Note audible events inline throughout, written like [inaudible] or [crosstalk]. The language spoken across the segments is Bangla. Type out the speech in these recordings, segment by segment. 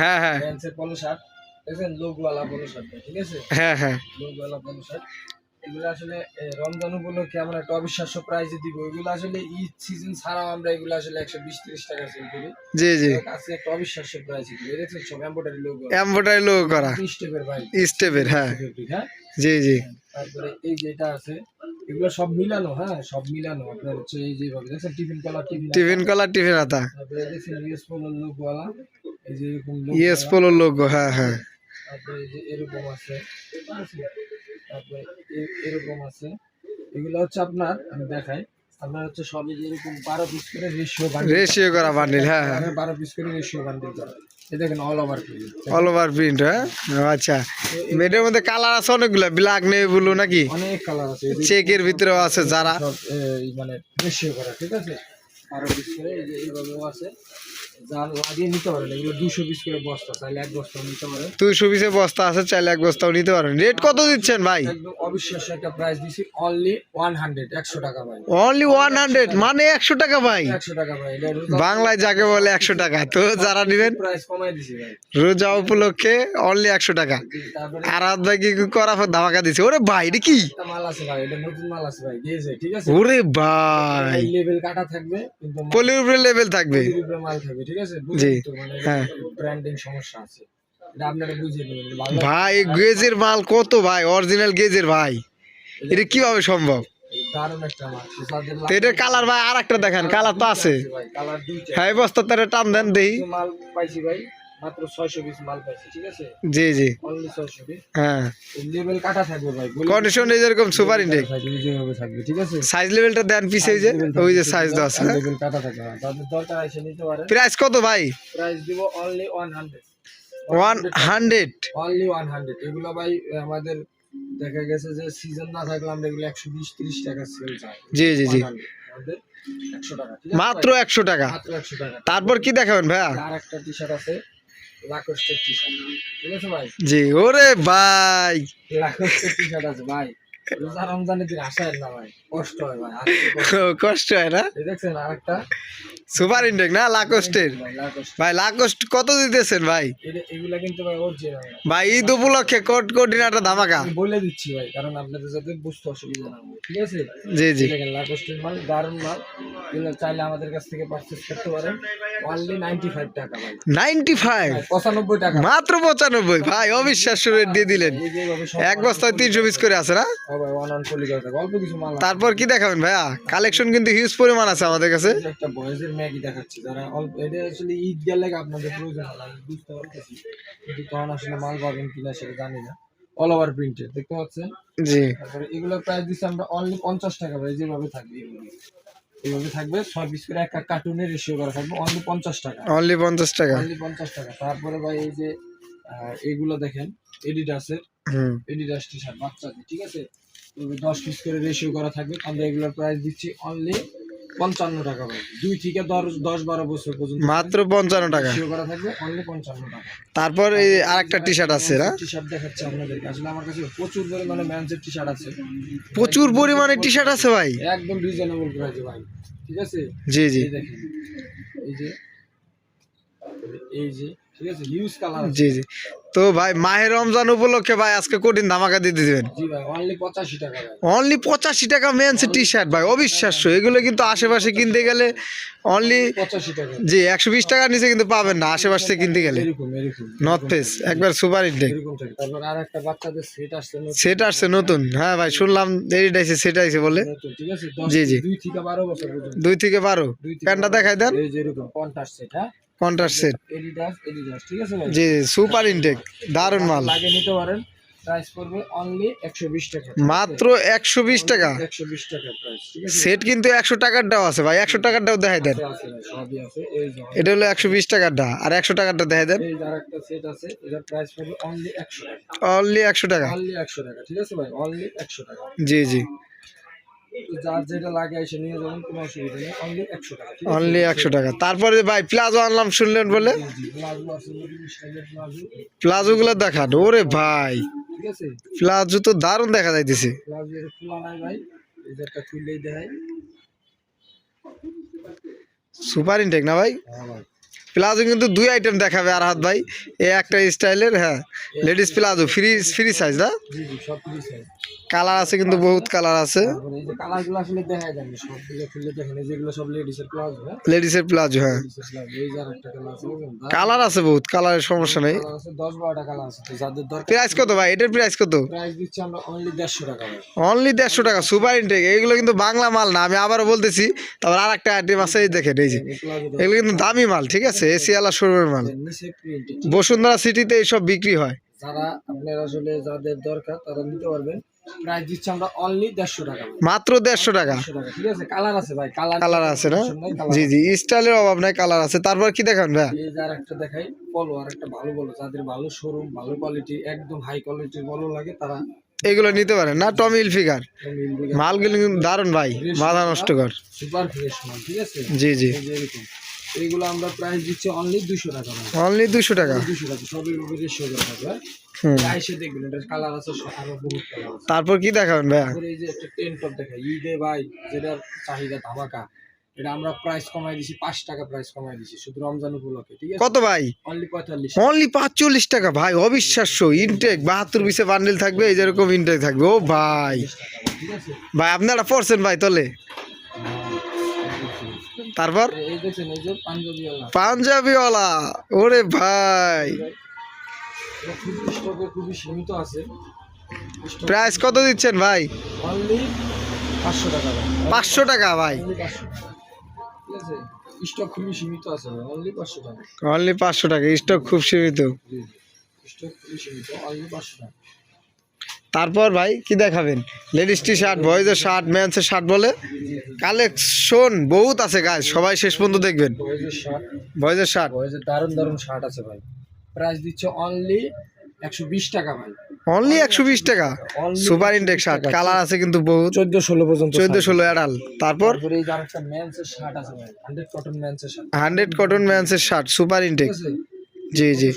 হ্যাঁ হ্যাঁ। প্যান্টসের পলো শার্ট দেখছেন? লোকওয়ালা পলো শার্ট ঠিক আছে? হ্যাঁ হ্যাঁ। লোকওয়ালা পলো শার্ট এগুলো আসলে রমজান উপলক্ষে আমরা একটা অবিশ্বাস্য প্রাইজে দিব। এগুলো আসলে ঈদ সিজন ছাড়াও আমরা এগুলো আসলে একশো বিশ তিরিশ টাকা সেল করি। জি জি। আজকে একটা অবিশ্বাস্য প্রাইজে দিব দেখছেন সব এম্বোটারি লোক এম্বোটারি লোক করা। স্টেপের ভাই। স্টেপের হ্যাঁ। হ্যাঁ? জি জি। তারপরে এই যেটা আছে এগুলো সব মিলানো হ্যাঁ? সব মিলানো। আপনার হচ্ছে এই যেভাবে দেখছেন? টিফিন কলার টিফিন টিফিন আতা তারপরে দেখছেন? ইউএস লোকওয়ালা। ইয়েস পোলোর হ্যাঁ হ্যাঁ। তারপরে যে এরকম আছে তারপরে এরকম আছে। এগুলো হচ্ছে আপনার আমি দেখাই। আপনার হচ্ছে সবই যে বারো পিস করে রেশিও রেশিও করা বান্ডিল হ্যাঁ হ্যাঁ। বারো পিস করে রেশিও বান্ডিল করা। দেখেন all over all over print হ্যাঁ? ও আচ্ছা। এটার মধ্যে কালার আছে অনেকগুলা ব্ল্যাক নেই ব্লু নাকি? অনেক কালার আছে। চেকের ভিতরেও আছে যারা। মানে রেশিও করা ঠিক আছে? বারো পিস করে এইভাবেও আছে। যা লাগিয়ে নিতে পারেন এগুলো দুশো পিস করে বস্তা চাইলে এক বস্তা নিতে পারেন। দুইশো পিসে বস্তা আছে চাইলে এক বস্তাও নিতে পারেন। রেট কত দিচ্ছেন ভাই? একদম অবিশ্বাস্য একটা প্রাইস দিছি অনলি ওয়ান হান্ড্রেড একশো টাকা ভাই। অনলি ওয়ান হান্ড্রেড মানে একশো টাকা ভাই? একশো টাকা ভাই বাংলায় যাকে বলে একশো টাকা তো যারা নেবেন প্রাইস কমাই দিছি ভাই। রোজা উপলক্ষে অনলি একশো টাকা। আর হাত ভাই কি করা ধামাকা দিছে? ওরে ভাই এটা কি? মাল আছে ভাই এটা নতুন মাল আছে ভাই গিয়েছে ঠিক আছে? ওরে ভাই। লেভেল কাটা থাকবে কিন্তু পলির উপরে লেভেল থাকবে। মাল থাকবে ঠিক আছে? জি, মানে হ্যাঁ। ব্র্যান্ডিং সমস্যা আছে। এটা আপনারা বুঝিয়ে নেবেন ভাই গেজের মাল কত ভাই? অরিজিনাল গেজের ভাই। এটা কীভাবে সম্ভব? কালার ভাই আর একটা দেখেন কালার তো আছে। হ্যাঁ বস্তা তারা টান দেন দেই মাল পাইছি ভাই। মাত্র ছয়শো পিস মাল পাইছি ঠিক আছে? জি জি। অনলি ছয়শো পিস হ্যাঁ। লেভেল কাটা থাকবে ভাই কন্ডিশন এই যেরকম সুপার ইনটেক থাকবে থাকবে ঠিক আছে? সাইজ লেভেলটা দেন পিছে ওই যে ওই যে সাইজ আছে। হ্যাঁ। লেভেল কাটা থাকবে হ্যাঁ। দরকার এসে নিতে পারে। প্রাইস কত ভাই? প্রাইস দিব অনলি অনলি এগুলো আমাদের দেখা গেছে যে সিজন না থাকলে আমরা এগুলো একশো বিশ তিরিশ টাকা সেল চাই। জি জি জি। 100 আমাদের একশো টাকা ঠিক আছে মাত্র একশো টাকা। মাত্র একশো টাকা। তারপর কি দেখাবেন ভাইয়া? আর একটা টি শার্ট আছে। লাকোস্টের টি শার্ট ঠিক আছে ভাই? জি ওরে ভাই! লাকোস্টের টি শার্ট আছে ভাই। রোজা রমজানের দিন আসায় না ভাই। কষ্ট হয় ভাই কষ্ট। [laughs] কষ্ট হয় না? দেখছেন আর সুপার ইনটেক না লাকোস্টের ভাই লাকোস্ট কত দিতেছেন ভাই? এগুলা কিন্তু ভাই অরিজিনাল ভাই ঈদ উপলক্ষে কোট কোটিনাটা ধামাকা। বলে দিচ্ছি ভাই কারণ আপনাদের যাতে বুঝতে অসুবিধা না হয়। ঠিক আছে? জি জি। লাকোস্টের মাল দারুণ মাল। এগুলো চাইলে আমাদের কাছ থেকে পারচেস করতে পারেন। অনলি নাইনটি ফাইভ টাকা ভাই। নাইনটি ফাইভ পঁচানব্বই টাকা। মাত্র পঁচানব্বই? ভাই অবিশ্বাস্য রেট দিয়ে দিলেন। এক বস্তায় তিনশো পিস করে আছে না? হ্যাঁ ভাই ওয়ান অন পলিগার থাকে অল্প কিছু মাল তারপর কি দেখাবেন ভাইয়া? কালেকশন কিন্তু হিউজ পরিমাণ আছে আমাদের কাছে। একটা বয়েজের ম্যাগি দেখাচ্ছি। যারা অল্প এটা আসলে ঈদ গেলে আপনাদের প্রয়োজন। বুঝতে পারতেছি। কিন্তু তখন আসলে মাল পাবেন কিনা সেটা জানি না। অল ওভার প্রিন্টেড দেখতে পাচ্ছেন? জি। এগুলোর প্রাইস দিচ্ছি আমরা অনলি পঞ্চাশ টাকা ভাই যেভাবে থাকবে এগুলো। এইভাবে থাকবে ছয় পিস করে একটা কার্টুনে রেশিও করা থাকবে অনলি পঞ্চাশ টাকা। অনলি পঞ্চাশ টাকা। অনলি পঞ্চাশ টাকা। তারপরে ভাই এই যে আহ, এইগুলো দেখেন এডিডাসের এডিডাস টি শার্ট বাচ্চাদের ঠিক আছে? দশ পিস করে রেশিও করা থাকবে। আমরা এগুলোর প্রাইস দিচ্ছি অনলি পঞ্চান্ন টাকা ভাই। দুই থেকে দশ দশ বারো বছর পর্যন্ত মাত্র পঞ্চান্ন টাকা। করা থাকবে অনলি পঞ্চান্ন টাকা। তারপর এই আর একটা টি শার্ট আছে না? টি শার্ট দেখাচ্ছে আপনাদেরকে। আসলে আমার কাছে প্রচুর পরিমাণে ম্যানসের টি শার্ট আছে। প্রচুর পরিমাণে টি শার্ট আছে ভাই। একদম রিজনেবল প্রাইসে ভাই। ঠিক আছে? জি জি। দেখেন। এই যে এই যে জি জি। তো ভাই মাহের রমজান উপলক্ষে ভাই আজকে কঠিন ধামাকা দিয়ে দিবেন। অনলি পঁচাশি টাকা মেন্সের টি শার্ট ভাই অবিশ্বাস্য। এগুলো কিন্তু আশেপাশে কিনতে গেলে অনলি জি একশো বিশ টাকার নিচে কিন্তু পাবেন না আশেপাশ থেকে কিনতে গেলে। নর্থ ফেস একবার সুপার ইনটেক সেট আসছে নতুন, হ্যাঁ ভাই শুনলাম এডিট আছে সেট আছে বলে। জি, জি। দুই থেকে বারো দুই থেকে বারো। প্যান্টটা দেখাই দেন। কন্ট্রাস্ট সেট এডিডাস এডিডাস ঠিক আছে ভাই? জি সুপার ইনটেক দারুণ মাল। লাগে নিতে পারেন প্রাইস পড়বে অনলি একশো বিশ টাকা মাত্র একশো বিশ টাকা? একশো বিশ টাকা প্রাইস ঠিক আছে? সেট কিন্তু একশো টাকারটাও আছে ভাই একশো টাকারটাও দেখাই দেন। সবই আছে এই এটা হলো একশো বিশ টাকারটা আর একশো টাকারটা দেখাই দেন। এই যার একটা সেট আছে এটার প্রাইস পড়বে অনলি একশো টাকা। অনলি একশো টাকা। অনলি একশো টাকা ঠিক আছে ভাই? অনলি একশো টাকা। জি জি। যার যেটা লাগে এসে নিয়ে যাবেন কোনো অসুবিধা নেই অনলি একশো টাকা অনলি একশো টাকা। তারপরে ভাই প্লাজো আনলাম শুনলেন বলে? প্লাজোগুলো দেখান ওরে ভাই। প্লাজো তো দারুণ দেখা যাইতেছে। সুপার ইনটেক না হ্যাঁ ভাই। প্লাজো কিন্তু দুই আইটেম দেখাবে আর হাত ভাই। এ একটা স্টাইলের হ্যাঁ। Ladies palazzo free free size না? কালার আছে কিন্তু বহুত কালার আছে। লেডিসের প্লাজো হ্যাঁ? হ্যাঁ। কালার আছে বহুত কালারের সমস্যা নেই। প্রাইস কত ভাই? এটার প্রাইস কত? প্রাইস দিচ্ছি আমরা অনলি দেড়শো টাকা ভাই। অনলি দেড়শো টাকা সুপার ইনটেক এগুলো কিন্তু বাংলা মাল না আমি আবারও বলতেছি। তারপর আর একটা আইটেম আছে এই দেখেন এই যে। এগুলো কিন্তু দামি মাল ঠিক আছে? এসিয়ালা শোরুমের মাল। বসুন্ধরা সিটিতে এইসব বিক্রি হয়। যারা আপনার আসলে যাদের দরকার তারা নিতে পারবেন। প্রাইস দিচ্ছি আমরা অনলি দেড়শো টাকা মাত্র দেড়শো টাকা। ঠিক আছে? কালার আছে ভাই কালার কালার আছে না? জি জি স্টাইলের অভাব নাই কালার আছে। তারপর কি দেখান ভাই? এই একটা দেখাই বলো আর একটা ভালো বলো যাদের ভালো শোরুম ভালো কোয়ালিটি একদম হাই কোয়ালিটির বলো লাগে তারা এগুলো নিতে পারেন না টমিল ফিগার মালগুলো দারুণ ভাই মাথা নষ্ট কর। সুপার ফ্রেশ মাল ঠিক আছে? জি জি। এইগুলো আমরা প্রাইস দিচ্ছি অনলি দুশো টাকা অনলি দুশো টাকা? দুশো টাকা সবই? দেখবেন কালার আছে আরও বহুত কালার তারপর কি দেখাবেন ভাইয়া? এই যে একটা টেন টপ দেখাই ঈদে ভাই যেটার চাহিদা ধামাকা এটা আমরা প্রাইস কমাই দিছি পাঁচ টাকা প্রাইস কমাই দিছি শুধু রমজান উপলক্ষে ঠিক আছে? কত ভাই? অনলি টাকা। ভাই অবিশ্বাস্য ইনটেক বাহাত্তর পিসে বান্ডিল থাকবে এই যেরকম ইনটেক থাকবে ও ভাই। ভাই, ভাই আপনারা পড়ছেন ভাই তলে? তারপর? পাঞ্জাবিওয়ালা। ওরে ভাই। এটা খুবই সীমিত আছে। প্রাইস কত দিচ্ছেন ভাই? পাঁচশো টাকা ভাই। স্টক খুবই সীমিত আছে অনলি পাঁচশো টাকা। অনলি পাঁচশো টাকা। স্টক খুব সীমিত। জি স্টক খুবই সীমিত। অনলি পাঁচশো টাকা। তারপর ভাই কি দেখাবেন? লেডিস টি শার্ট বয়েজের শার্ট মেন্সের শার্ট বলে? কালেকশন বহুত আছে গাছ সবাই শেষ পর্যন্ত দেখবেন। বয়েজের শার্ট বয়েজের দারুণ দারুণ শার্ট আছে ভাই। প্রাইস দিচ্ছে অনলি একশো বিশ টাকা ভাই। অনলি একশো বিশ টাকা? সুপার ইনটেক শার্ট কালার আছে কিন্তু বহুত। চোদ্দ ষোলো পর্যন্ত চোদ্দ ষোলো অ্যাডাল তারপর? এই যে আরেকটা ম্যানসের শার্ট আছে ভাই। হান্ড্রেড কটন ম্যানসের শার্ট হান্ড্রেড কটন ম্যান্সের শার্ট সুপার ইনটেক জি জি।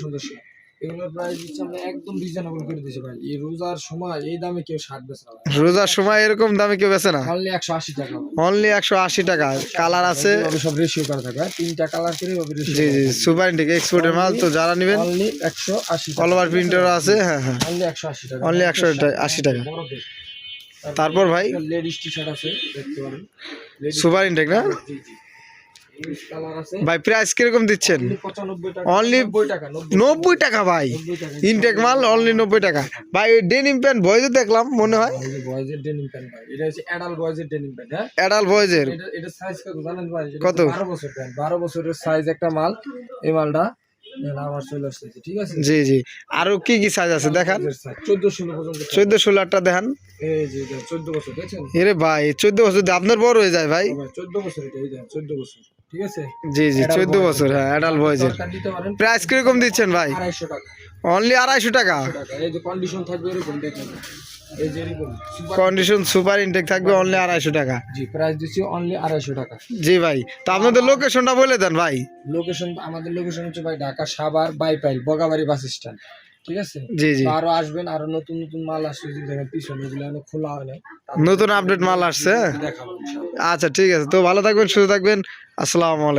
এগুলোর প্রাইস দিচ্ছে আমরা একদম রিজনেবল করে দিয়েছি ভাই। এই রোজার সময় এই দামে কেউ শার্ট বেচে না রোজার সময় এরকম দামে কেউ বেছে না। অনলি একশো আশি টাকা। অনলি একশো আশি টাকা। কালার আছে। এভাবে সব রেশিও করা থাকে? তিনটা কালার করে জি জি সুপার ইনটেক এক্সপোর্টের মাল তো যারা নেবেন অনলি একশো আশি অল ওভার প্রিন্টারও আছে হ্যাঁ হ্যাঁ। অনলি একশো আশি টাকা। Only 180 টাকা। তারপর ভাই? লেডিস টি শার্ট আছে দেখতে পারেন। সুপার ইন্টেক না? জি জি। ভাই প্রাইস কীরকম দিচ্ছেন? Only 95 টাকা। Only- 90 টাকা 90 নব্বই টাকা ভাই। ইনটেক মাল অনলি নব্বই টাকা। ভাই ওই ডেনিম প্যান্ট বয়েজে দেখলাম মনে হয়। হ্যাঁ? অ্যাডাল বয়েজের সাইজ কত জানেন ভাই? এটা কত? হচ্ছে 12 বছর প্যান্ট 12 বছরের সাইজ একটা মাল। এই মালটা জি জি। আরও কি কি সাইজ আছে দেখান। 14 16 পর্যন্ত চোদ্দ ষোলোটা দেখান। এই যে এটা 14 বছর দেখছেন? এরে ভাই চোদ্দ বছর আপনার বড় হয়ে যায় ভাই। ভাই 14 বছর 14 বছর। ঠিক আছে? জি জি চোদ্দ বছর হ্যাঁ অ্যাডাল বয়েজের দরকার নিতে পারেন প্রাইস কীরকম দিচ্ছেন ভাই? 250 টাকা। অনলি আড়াইশো টাকা? টাকা। এই যে কন্ডিশন থাকবে এরকম দেখেন। সুপার কন্ডিশন সুপার ইনটেক থাকবে অনলি আড়াইশো টাকা। জি প্রাইস দিচ্ছি অনলি আড়াইশো টাকা। জি ভাই তো আপনাদের লোকেশনটা বলে দেন ভাই। লোকেশন আমাদের লোকেশন হচ্ছে ভাই ঢাকা সাভার বাইপাইল বগাবাড়ি বাস স্ট্যান্ড। ঠিক আছে? জি জি। আরও আসবেন আরও নতুন নতুন মাল আসছে যদি দেখেন পিছনে এগুলো খোলা হয় না নতুন আপডেট মাল আসছে? আচ্ছা ঠিক আছে। তো ভালো থাকবেন সুস্থ থাকবেন। আসসালামু আলাইকুম।